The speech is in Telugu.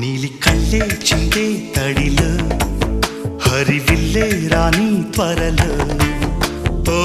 నీలి కళ్ళే చిందే తడిలో హరివిల్లే రాణి త్వరలో ఓ